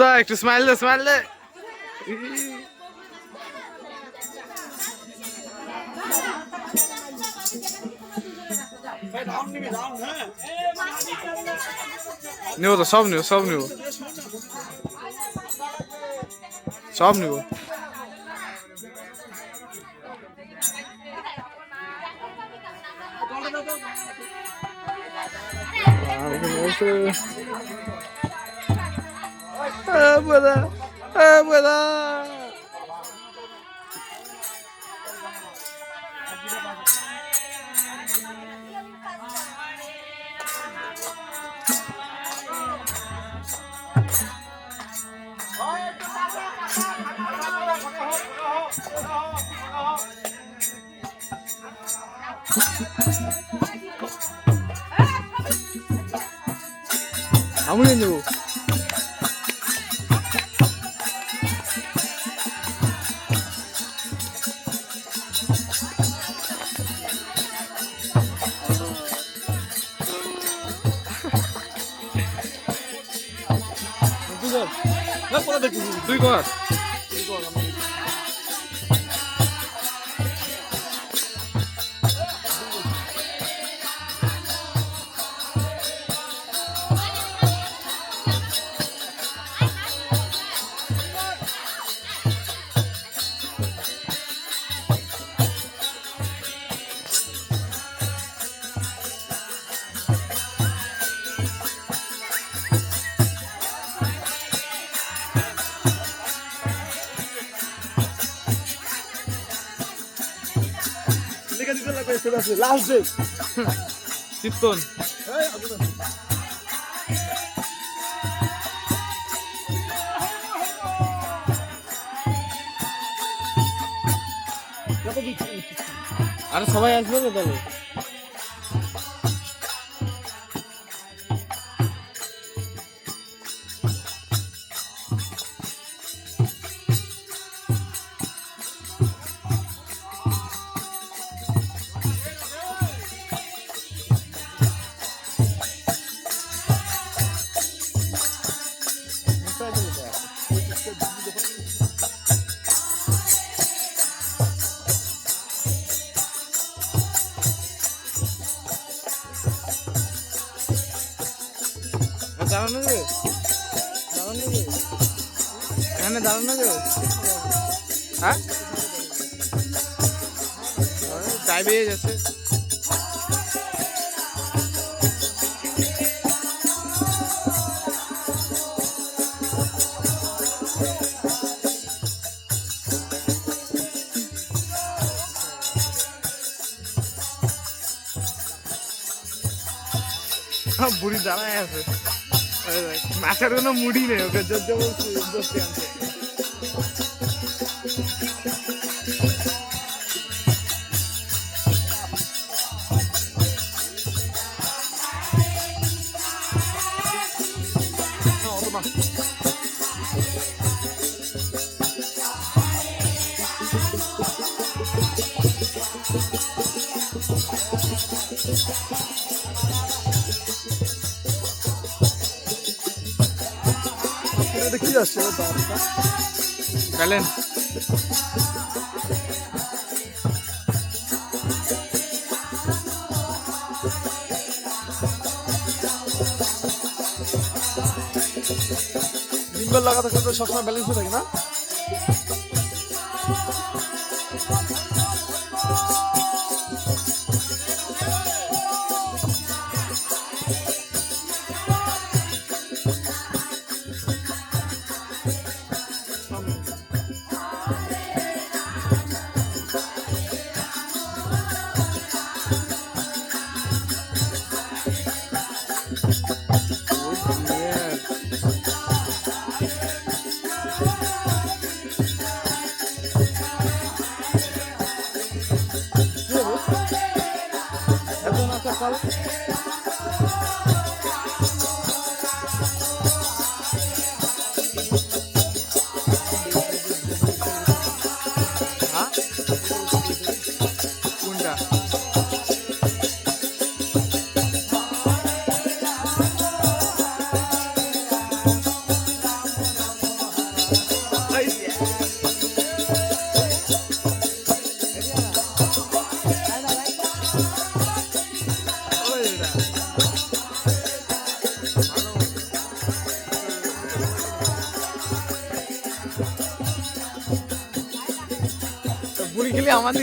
দা একটু স্মাইল দে স্মাইল দে। নেব তো, সব নেব সব নেব। সব নেব। আর 아 뭐라 아 뭐라 아무래도 냐고. লাস্ট ডে চিত্তন এই সবাই আসবে তো তাহলে? দাঁড়ানো যাবে দাঁড়ানো যাবে এখানে দাঁড়ানো যাবে হ্যাঁ? চাই বেয়ে যাচ্ছে। বুড়ি দাঁড়ায় আছে। মাথার কোনো মুড়ি নেই ওকে জোর জবরদস্তি আনছে এটা কি আসছে ব্যালেন্স ডিম্বেল লাগা থাকলে তো সবসময় ব্যালেন্সে থাকে না? Ini aman.